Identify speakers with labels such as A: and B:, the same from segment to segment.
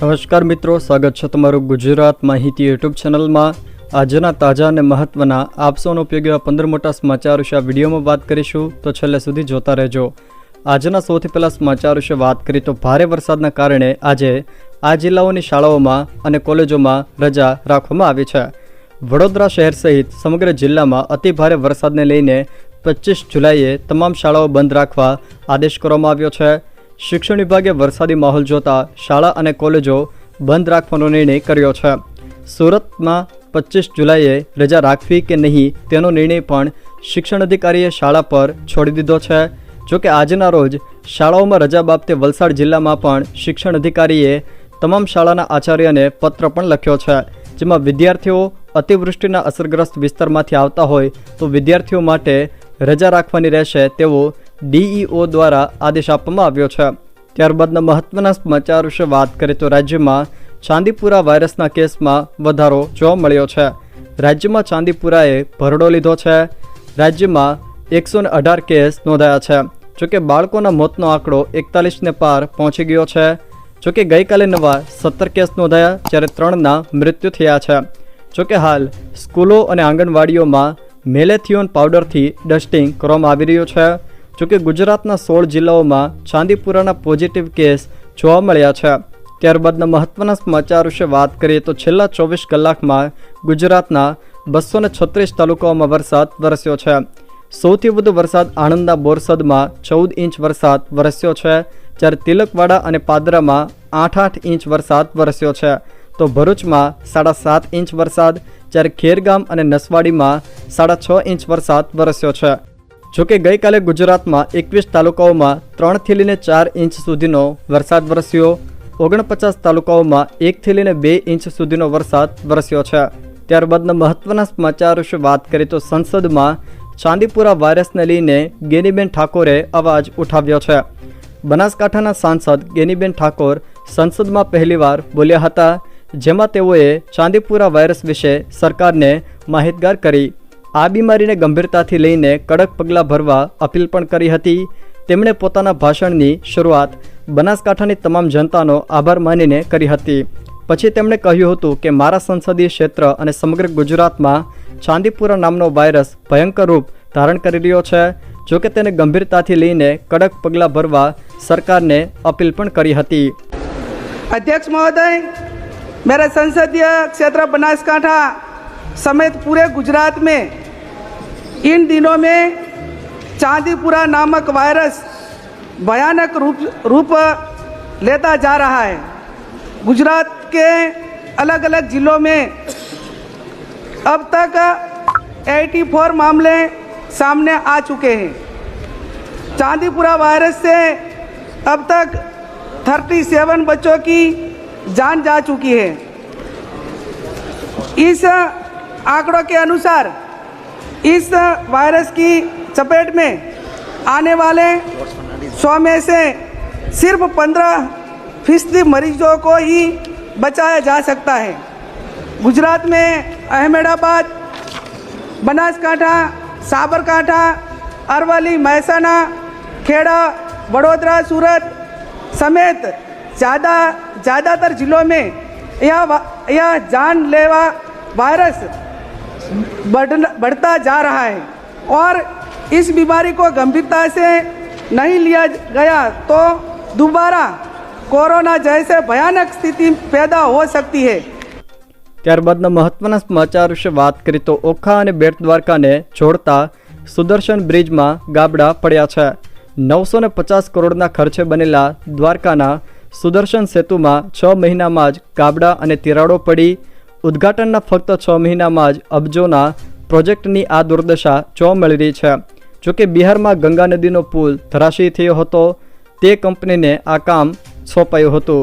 A: નમસ્કાર મિત્રો, સ્વાગત છે તમારું ગુજરાત માહિતી યુટ્યુબ ચેનલમાં. આજના તાજા અને મહત્વના આપસોનો ઉપયોગ એવા પંદર મોટા સમાચાર વિશે આ વિડીયોમાં વાત કરીશું, તો છેલ્લે સુધી જોતા રહેજો. આજના સૌથી પહેલાં સમાચાર વિશે વાત કરીએ તો ભારે વરસાદના કારણે આજે આ જિલ્લાઓની શાળાઓમાં અને કોલેજોમાં રજા રાખવામાં આવી છે. વડોદરા શહેર સહિત સમગ્ર જિલ્લામાં અતિ ભારે વરસાદને લઈને પચીસ જુલાઈએ તમામ શાળાઓ બંધ રાખવા આદેશ કરવામાં આવ્યો છે. શિક્ષણ વિભાગે વરસાદી માહોલ જોતા શાળા અને કોલેજો બંધ રાખવાનો નિર્ણય કર્યો છે. સુરતમાં પચીસ જુલાઈએ રજા રાખવી કે નહીં તેનો નિર્ણય પણ શિક્ષણ અધિકારીએ શાળા પર છોડી દીધો છે. જોકે આજના રોજ શાળાઓમાં રજા બાબતે વલસાડ જિલ્લામાં પણ શિક્ષણ અધિકારીએ તમામ શાળાના આચાર્યને પત્ર પણ લખ્યો છે. જેમાં વિદ્યાર્થીઓ અતિવૃષ્ટિના અસરગ્રસ્ત વિસ્તારમાંથી આવતા હોય તો વિદ્યાર્થીઓ માટે રજા રાખવાની રહેશે તેવો ડીઈઓ દ્વારા આદેશ આપવામાં આવ્યો છે. ત્યારબાદના મહત્વના સમાચાર વિશે વાત કરીએ તો રાજ્યમાં ચાંદીપુરા વાયરસના કેસમાં વધારો જોવા મળ્યો છે. રાજ્યમાં ચાંદીપુરાએ ભરડો લીધો છે. રાજ્યમાં એકસો અઢાર કેસ નોંધાયા છે. જોકે બાળકોના મોતનો આંકડો એકતાલીસને પાર પહોંચી ગયો છે. જોકે ગઈકાલે નવા સત્તર કેસ નોંધાયા, જ્યારે ત્રણના મૃત્યુ થયા છે. જોકે હાલ સ્કૂલો અને આંગણવાડીઓમાં મેલેથિયોન પાવડરથી ડસ્ટિંગ કરવામાં આવી રહ્યું છે. જોકે ગુજરાતના સોળ જિલ્લાઓમાં ચાંદીપુરાના પોઝિટિવ કેસ જોવા મળ્યા છે. ત્યારબાદના મહત્વના સમાચાર વિશે વાત કરીએ તો છેલ્લા ચોવીસ કલાકમાં ગુજરાતના બસો છત્રીસ તાલુકાઓમાં વરસાદ વરસ્યો છે. સૌથી વધુ વરસાદ આણંદના બોરસદમાં ચૌદ ઇંચ વરસાદ વરસ્યો છે. જ્યારે તિલકવાડા અને પાદરામાં આઠ આઠ ઇંચ વરસાદ વરસ્યો છે. તો ભરૂચમાં સાડા સાત ઇંચ વરસાદ, જ્યારે ખેરગામ અને નસવાડીમાં સાડા છ ઇંચ વરસાદ વરસ્યો છે. જોકે ગઈકાલે ગુજરાતમાં એકવીસ તાલુકાઓમાં ત્રણથી લઈને ચાર ઇંચ સુધીનો વરસાદ વરસ્યો. ઓગણપચાસ તાલુકાઓમાં એકથી લઈને બે ઇંચ સુધીનો વરસાદ વરસ્યો છે. ત્યારબાદના મહત્વના સમાચાર વિશે વાત કરીએ તો સંસદમાં ચાંદીપુરા વાયરસને લઈને ગેનીબેન ઠાકોરે અવાજ ઉઠાવ્યો છે. બનાસકાંઠાના સાંસદ ગેનીબેન ઠાકોર સંસદમાં પહેલીવાર બોલ્યા હતા, જેમાં તેઓએ ચાંદીપુરા વાયરસ વિશે સરકારને માહિતગાર કરી આ બીમારીને ગંભીરતાથી લઈને કડક પગલાં ભરવા અપીલ પણ કરી હતી. તેમણે પોતાના ભાષણની શરૂઆત બનાસકાંઠાની તમામ જનતાનો આભાર માનીને કરી હતી. પછી તેમણે કહ્યું હતું કે, મારા સંસદીય ક્ષેત્ર અને સમગ્ર ગુજરાતમાં ચાંદીપુરા નામનો વાયરસ ભયંકર રૂપ ધારણ કરી રહ્યો છે. જો કે તેને ગંભીરતાથી લઈને કડક પગલાં ભરવા સરકારને અપીલ પણ કરી હતી.
B: અધ્યક્ષ મહોદય, મેરા સંસદીય ક્ષેત્ર બનાસકાંઠા समेत पूरे गुजरात में इन दिनों में चांदीपुरा नामक वायरस भयानक रूप रूप लेता जा रहा है। गुजरात के अलग अलग जिलों में अब तक 84 मामले सामने आ चुके हैं। चांदीपुरा वायरस से अब तक 37 बच्चों की जान जा चुकी है। इस आंकड़ों के अनुसार इस वायरस की चपेट में आने वाले सौ में से सिर्फ़ पंद्रह फ़ीसदी मरीजों को ही बचाया जा सकता है। गुजरात में अहमदाबाद, बनासकांठा, साबरकांठा, अरवली महसाना खेड़ा, वडोदरा, सूरत समेत ज़्यादा, ज़्यादातर ज़िलों में यह यह जानलेवा वायरस बढ़ बढ़ता जा रहा है और इस बीमारी को गंभीरता से नहीं लिया गया तो दोबारा कोरोना जैसे भयानक स्थिति पैदा हो सकती है
A: ત્યારબાદના મહત્વના સમાચાર વિશે વાત કરીએ તો ઓખા અને બેટ દ્વારકાને જોડતા સુદર્શન બ્રિજમાં ગાબડા પડ્યા છે નવસો ને પચાસ કરોડના ખર્ચે બનેલા દ્વારકાના સુદર્શન સેતુમાં છ મહિનામાં જ ગાબડા અને તિરાડો પડી ઉદ્ઘાટનના ફક્ત છ મહિનામાં જ અબજોના પ્રોજેક્ટની આ દુર્દશા જોવા મળી રહી છે? જોકે બિહારમાં ગંગા નદીનો પુલ ધરાશયી થયો હતો, તે કંપનીને આ કામ સોંપાયું હતું.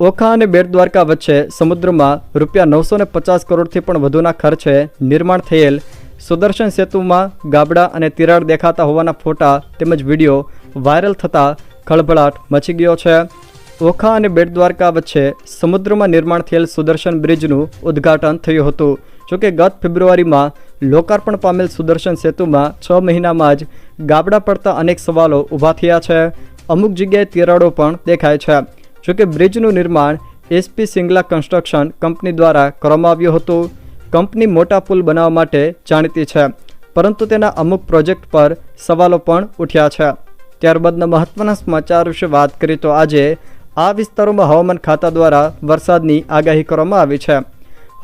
A: ઓખા અને બેટ દ્વારકા વચ્ચે સમુદ્રમાં રૂપિયા નવસો ને પચાસ કરોડથી પણ વધુના ખર્ચે નિર્માણ થયેલ સુદર્શન સેતુમાં ગાબડા અને તિરાડ દેખાતા હોવાના ફોટા તેમજ વીડિયો વાયરલ થતાં ખળભળાટ મચી ગયો છે. ઓખા અને બેટ દ્વારકા વચ્ચે સમુદ્રમાં નિર્માણ થયેલ સુદર્શન બ્રિજનું ઉદ્ઘાટન થયું હતું. જોકે ગત ફેબ્રુઆરીમાં લોકાર્પણ પામેલ સુદર્શન સેતુમાં છ મહિનામાં જ ગાબડા પડતા અનેક સવાલો ઊભા થયા છે. અમુક જગ્યાએ તિરાડો પણ દેખાય છે. જોકે બ્રિજનું નિર્માણ એસપી સિંગલા કન્સ્ટ્રક્શન કંપની દ્વારા કરવામાં આવ્યું હતું. કંપની મોટા પુલ બનાવવા માટે જાણીતી છે, પરંતુ તેના અમુક પ્રોજેક્ટ પર સવાલો પણ ઉઠ્યા છે. ત્યારબાદના મહત્વના સમાચાર વિશે વાત કરીએ તો આજે આ વિસ્તારોમાં હવામાન ખાતા દ્વારા વરસાદની આગાહી કરવામાં આવી છે.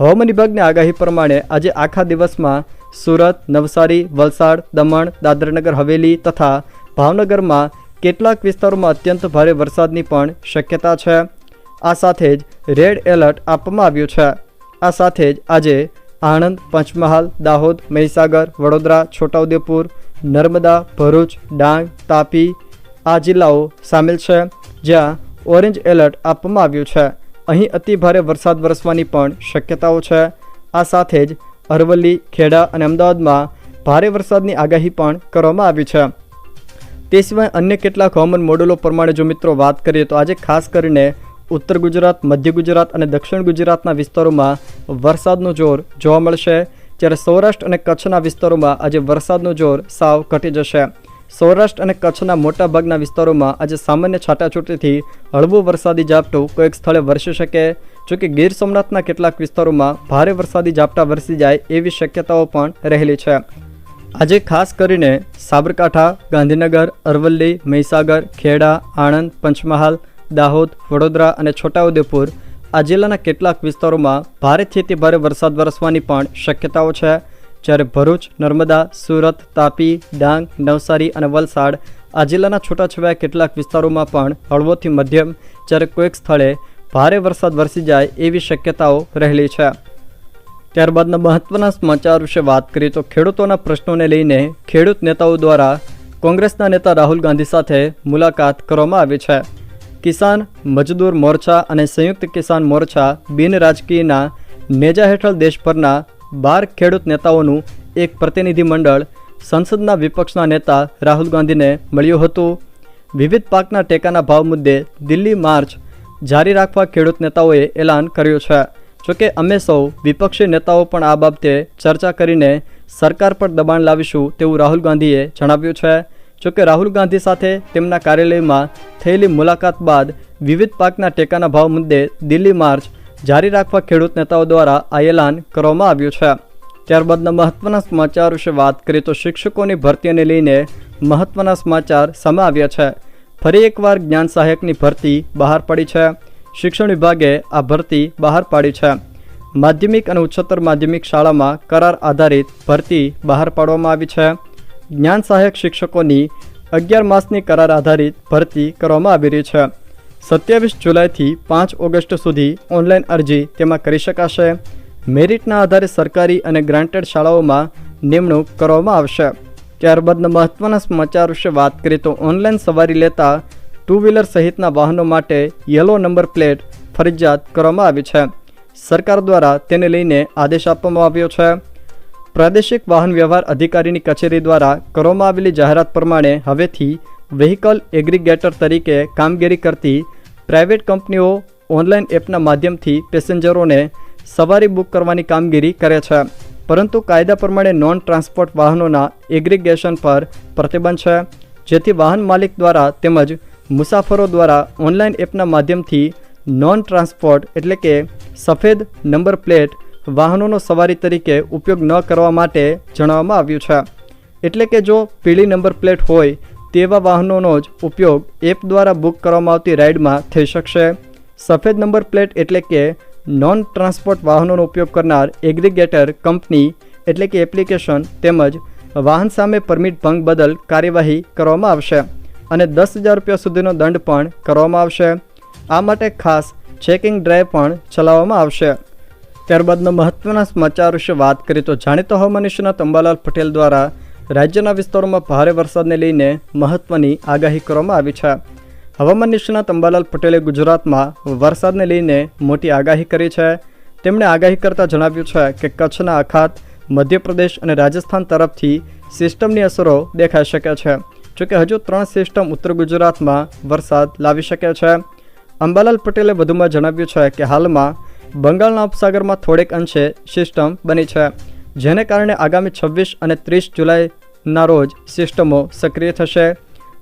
A: હવામાન વિભાગની આગાહી પ્રમાણે આજે આખા દિવસમાં સુરત, નવસારી, વલસાડ, દમણ, દાદરાનગર, હવેલી તથા ભાવનગરમાં કેટલાક વિસ્તારોમાં અત્યંત ભારે વરસાદની પણ શક્યતા છે. આ સાથે જ રેડ એલર્ટ આપવામાં આવ્યું છે. આ સાથે જ આજે આણંદ, પંચમહાલ, દાહોદ, મહીસાગર, વડોદરા, છોટાઉદેપુર, નર્મદા, ભરૂચ, ડાંગ, તાપી આ જિલ્લાઓ સામેલ છે, જ્યાં ઓરેન્જ એલર્ટ આપવામાં આવ્યું છે. અહીં અતિ ભારે વરસાદ વરસવાની પણ શક્યતાઓ છે. આ સાથે જ અરવલ્લી, ખેડા અને અમદાવાદમાં ભારે વરસાદની આગાહી પણ કરવામાં આવી છે. તે સિવાય અન્ય કેટલાક હવામાન મોડેલો પ્રમાણે જો મિત્રો વાત કરીએ તો આજે ખાસ કરીને ઉત્તર ગુજરાત, મધ્ય ગુજરાત અને દક્ષિણ ગુજરાતના વિસ્તારોમાં વરસાદનું જોર જોવા મળશે. જ્યારે સૌરાષ્ટ્ર અને કચ્છના વિસ્તારોમાં આજે વરસાદનું જોર સાવ ઘટી જશે. સૌરાષ્ટ્ર અને કચ્છના મોટાભાગના વિસ્તારોમાં આજે સામાન્ય છાટાછૂટીથી હળવું વરસાદી ઝાપટું કોઈક સ્થળે વરસી શકે. જોકે ગીર સોમનાથના કેટલાક વિસ્તારોમાં ભારે વરસાદી ઝાપટા વરસી જાય એવી શક્યતાઓ પણ રહેલી છે. આજે ખાસ કરીને સાબરકાંઠા, ગાંધીનગર, અરવલ્લી, મહીસાગર, ખેડા, આણંદ, પંચમહાલ, દાહોદ, વડોદરા અને છોટાઉદેપુર આ જિલ્લાના કેટલાક વિસ્તારોમાં ભારેથી અતિ ભારે વરસાદ વરસવાની પણ શક્યતાઓ છે. જ્યારે ભરૂચ, નર્મદા, સુરત, તાપી, ડાંગ, નવસારી અને વલસાડ આ જિલ્લાના છૂટાછવાયા કેટલાક વિસ્તારોમાં પણ હળવોથી મધ્યમ જ્યારે કોઈક સ્થળે ભારે વરસાદ વરસી જાય એવી શક્યતાઓ રહેલી છે. ત્યારબાદના મહત્વના સમાચાર વિશે વાત કરીએ તો ખેડૂતોના પ્રશ્નોને લઈને ખેડૂત નેતાઓ દ્વારા કોંગ્રેસના નેતા રાહુલ ગાંધી સાથે મુલાકાત કરવામાં આવી છે. કિસાન મજદૂર મોરચા અને સંયુક્ત કિસાન મોરચા બિન રાજકીયના નેજા હેઠળ દેશભરના બાર ખેડૂત નેતાઓનું એક પ્રતિનિધિમંડળ સંસદના વિપક્ષના નેતા રાહુલ ગાંધીને મળ્યું હતું. વિવિધ પાકના ટેકાના ભાવ મુદ્દે દિલ્હી માર્ચ જારી રાખવા ખેડૂત નેતાઓએ એલાન કર્યું છે. જોકે અમે સૌ વિપક્ષી નેતાઓ પણ આ બાબતે ચર્ચા કરીને સરકાર પર દબાણ લાવીશું તેવું રાહુલ ગાંધીએ જણાવ્યું છે. જોકે રાહુલ ગાંધી સાથે તેમના કાર્યાલયમાં થયેલી મુલાકાત બાદ વિવિધ પાકના ટેકાના ભાવ મુદ્દે દિલ્હી માર્ચ જારી રાખવા ખેડૂત નેતાઓ દ્વારા આ એલાન કરવામાં આવ્યું છે. ત્યારબાદના મહત્વના સમાચાર વિશે વાત કરીએ તો શિક્ષકોની ભરતીને લઈને મહત્વના સમાચાર સામે આવ્યા છે. ફરી એકવાર જ્ઞાન સહાયકની ભરતી બહાર પડી છે. શિક્ષણ વિભાગે આ ભરતી બહાર પાડી છે. માધ્યમિક અને ઉચ્ચતર માધ્યમિક શાળામાં કરાર આધારિત ભરતી બહાર પાડવામાં આવી છે. જ્ઞાન સહાયક શિક્ષકોની અગિયાર માસની કરાર આધારિત ભરતી કરવામાં આવી રહી છે. સત્યાવીસ જુલાઈથી પાંચ ઓગસ્ટ સુધી ઓનલાઈન અરજી તેમાં કરી શકાશે. મેરિટના આધારે સરકારી અને ગ્રાન્ટેડ શાળાઓમાં નિમણૂક કરવામાં આવશે. ત્યારબાદના મહત્વના સમાચાર વિશે વાત કરીએ તો ઓનલાઈન સવારી લેતા ટુ વ્હીલર સહિતના વાહનો માટે યલો નંબર પ્લેટ ફરજિયાત કરવામાં આવી છે. સરકાર દ્વારા તેને લઈને આદેશ આપવામાં આવ્યો છે. પ્રાદેશિક વાહન વ્યવહાર અધિકારીની કચેરી દ્વારા કરવામાં આવેલી જાહેરાત પ્રમાણે હવેથી વ્હીકલ એગ્રીગેટર તરીકે કામગીરી કરતી પ્રાઇવેટ કંપનીઓ ઓનલાઈન એપના માધ્યમથી પેસેન્જરોને સવારી બુક કરવાની કામગીરી કરે છે. પરંતુ કાયદા પ્રમાણે નોન ટ્રાન્સપોર્ટ વાહનોના એગ્રીગેશન પર પ્રતિબંધ છે. જેથી વાહન માલિક દ્વારા તેમજ મુસાફરો દ્વારા ઓનલાઈન એપના માધ્યમથી નોન ટ્રાન્સપોર્ટ એટલે કે સફેદ નંબર પ્લેટ વાહનોનો સવારી તરીકે ઉપયોગ ન કરવા માટે જણાવવામાં આવ્યું છે. એટલે કે જો પીળી નંબર પ્લેટ હોય તેવા વાહનોનો જ ઉપયોગ એપ દ્વારા બુક કરવામાં આવતી રાઇડમાં થઈ શકશે. સફેદ નંબર પ્લેટ એટલે કે નોન ટ્રાન્સપોર્ટ વાહનોનો ઉપયોગ કરનાર એગ્રીગેટર કંપની એટલે કે એપ્લિકેશન તેમજ વાહન સામે પરમિટ ભંગ બદલ કાર્યવાહી કરવામાં આવશે અને દસ હજાર રૂપિયા સુધીનો દંડ પણ કરવામાં આવશે. આ માટે ખાસ ચેકિંગ ડ્રાઈવ પણ ચલાવવામાં આવશે. ત્યારબાદના મહત્વના સમાચાર વિશે વાત કરીએ તો જાણીતા હવામાન નિષ્ણાત અંબાલાલ પટેલ દ્વારા રાજ્યના વિસ્તારોમાં ભારે વરસાદને લઈને મહત્વની આગાહી કરવામાં આવી છે. હવામાન નિષ્ણાત અંબાલાલ પટેલે ગુજરાતમાં વરસાદને લઈને મોટી આગાહી કરી છે. તેમણે આગાહી કરતાં જણાવ્યું છે કે કચ્છના અખાત મધ્યપ્રદેશ અને રાજસ્થાન તરફથી સિસ્ટમની અસરો દેખાઈ શકે છે. જોકે હજુ ત્રણ સિસ્ટમ ઉત્તર ગુજરાતમાં વરસાદ લાવી શકે છે. અંબાલાલ પટેલે વધુમાં જણાવ્યું છે કે હાલમાં બંગાળના ઉપસાગરમાં થોડેક અંશે સિસ્ટમ બની છે. જેને કારણે આગામી છવ્વીસ અને ત્રીસ જુલાઈના રોજ સિસ્ટમો સક્રિય થશે.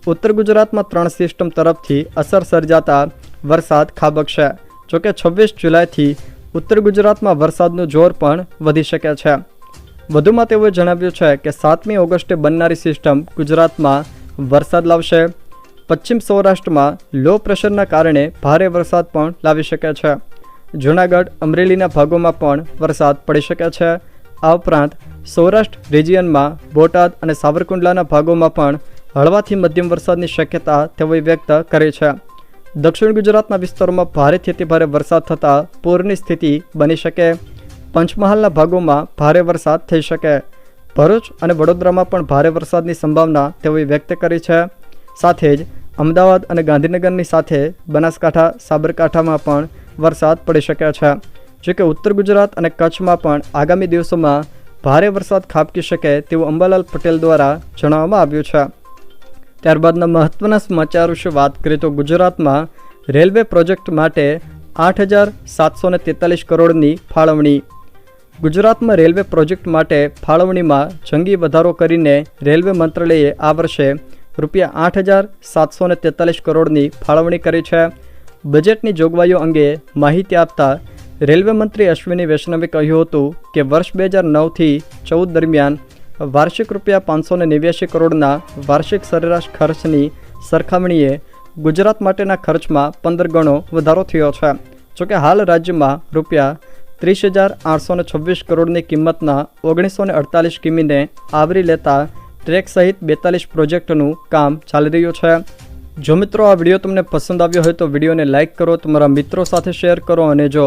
A: ઉત્તર ગુજરાતમાં ત્રણ સિસ્ટમ તરફથી અસર સર્જાતા વરસાદ ખાબકશે. જોકે છવ્વીસ જુલાઈથી ઉત્તર ગુજરાતમાં વરસાદનું જોર પણ વધી શકે છે. વધુમાં તેઓએ જણાવ્યું છે કે સાતમી ઓગસ્ટે બનનારી સિસ્ટમ ગુજરાતમાં વરસાદ લાવશે. પશ્ચિમ સૌરાષ્ટ્રમાં લો પ્રેશરના કારણે ભારે વરસાદ પણ લાવી શકે છે. જૂનાગઢ, અમરેલીના ભાગોમાં પણ વરસાદ પડી શકે છે. આ ઉપરાંત સૌરાષ્ટ્ર રિજિયનમાં બોટાદ અને સાવરકુંડલાના ભાગોમાં પણ હળવાથી મધ્યમ વરસાદની શક્યતા તેઓએ વ્યક્ત કરી છે. દક્ષિણ ગુજરાતના વિસ્તારોમાં ભારેથી અતિભારે વરસાદ થતાં પૂરની સ્થિતિ બની શકે. પંચમહાલના ભાગોમાં ભારે વરસાદ થઈ શકે. ભરૂચ અને વડોદરામાં પણ ભારે વરસાદની સંભાવના તેઓએ વ્યક્ત કરી છે. સાથે જ અમદાવાદ અને ગાંધીનગરની સાથે બનાસકાંઠા, સાબરકાંઠામાં પણ વરસાદ પડી શકે છે. જો કે ઉત્તર ગુજરાત અને કચ્છમાં પણ આગામી દિવસોમાં ભારે વરસાદ ખાબકી શકે તેવું અંબાલાલ પટેલ દ્વારા જણાવવામાં આવ્યું છે. ત્યારબાદના મહત્વના સમાચાર વિશે વાત કરીએ તો ગુજરાતમાં રેલવે પ્રોજેક્ટ માટે આઠ હજાર સાતસો ને તેતાલીસ કરોડની ફાળવણી. ગુજરાતમાં રેલવે પ્રોજેક્ટ માટે ફાળવણીમાં જંગી વધારો કરીને રેલવે મંત્રાલયે આ વર્ષે રૂપિયા આઠ હજાર સાતસો ને તેતાલીસ કરોડની ફાળવણી કરી છે. બજેટની જોગવાઈઓ અંગે માહિતી આપતા રેલવે મંત્રી અશ્વિની વૈષ્ણવે કહ્યું હતું કે વર્ષ બે હજાર નવથી ચૌદ દરમિયાન વાર્ષિક રૂપિયા પાંચસો ને નેવ્યાસી કરોડના વાર્ષિક સરેરાશ ખર્ચની સરખામણીએ ગુજરાત માટેના ખર્ચમાં પંદર ગણો વધારો થયો છે. જોકે હાલ રાજ્યમાં રૂપિયા ત્રીસ હજાર આઠસો છવ્વીસ કરોડની કિંમતના ઓગણીસો ને અડતાલીસ કિમીને આવરી લેતા ટ્રેક સહિત બેતાલીસ પ્રોજેક્ટનું કામ ચાલી રહ્યું છે. જો મિત્રો આ વીડિયો તમને પસંદ આવ્યો હોય તો વિડીયોને લાઇક કરો, તમારા મિત્રો સાથે શેર કરો અને જો